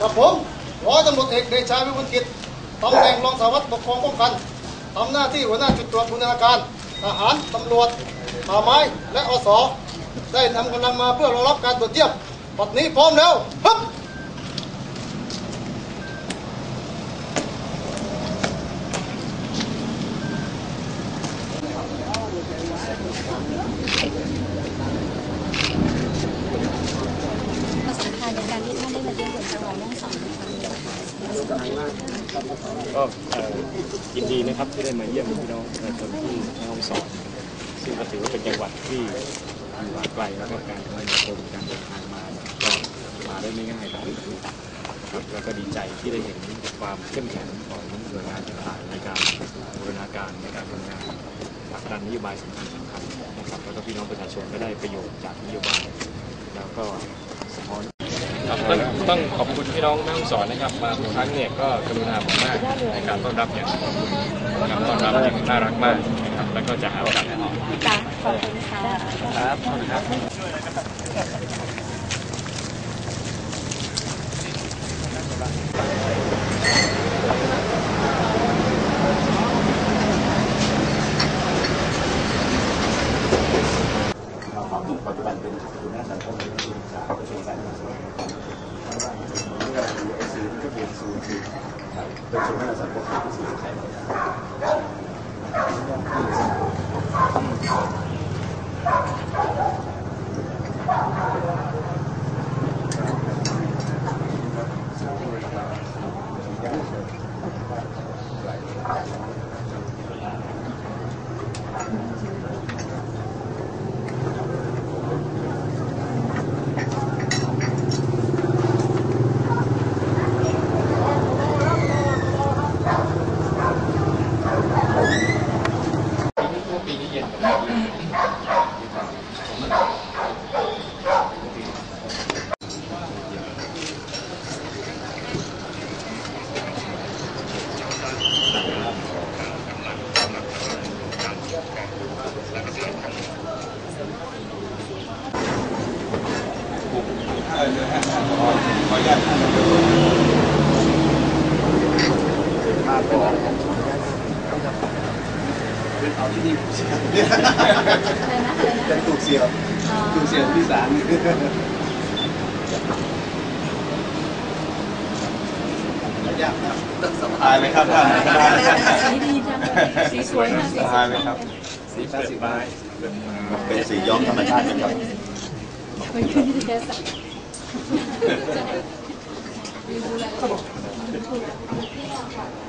กับผมร้อยตำรวจเอกเดชาวิบุญกิจตำแหน่งรองสารวัตรปกครองป้องกันทำหน้าที่หัวหน้าจุดตรวจบูรณาการทหารตำรวจป่าไม้และอสได้นำกำลังมาเพื่อรองรับการตรวจเทียบปัดนี้พร้อมแล้วฮึบ ก็ยินดีนะครับที่ได้มาเยี่ยมพี่น้องประชาชนที่แม่ฮ่องสอนซึ่งก็ถือว่าเป็นจังหวัดที่อยู่ห่างไกลแล้วก็การคมนาคมการเดินทางมาก็มาได้ไม่ง่ายแบบครับแล้วก็ดีใจที่ได้เห็นความเข้มแข็งของหน่วยงานต่างๆในการบูรณาการในการทำงานผลักดันนโยบายสำคัญสำคัญนะครับแล้วก็พี่น้องประชาชนก็ได้ประโยชน์จากนโยบาย แล้วก็สะท้อน ครับต้องต้องขอบคุณพี่น้องแม่ฮ่องสอนนะครับ มาทุกครั้งเนี่ยก็กรุณาผมมากในการต้อนรับอย่างขอบคุณนะครับต้อนรับอย่างน่ารักมากนะครับแล้วก็จะหาโอกาสให้นอนค่ะขอบคุณค่ะครับขอบคุณครับ ปัจจุบันเป็นหัวหน้าสังคมในที่ปรึกษากระทรวงสาธารณสุขนี่ก็คือไอซีนี่ก็เป็นศูนย์คือเป็นศูนย์พัฒนาสังคมที่สูงแข็งเเอาที่นี่เสียเป็นตูกเสียวตูกเสียวที่สามยากนะสบายไหมครับท่านสีดีจังสีสวยมากสบายไหมครับ สีฟ้าสีไม้เป็นสีย้อมธรรมชาตินะครับมัน คือนิตยสา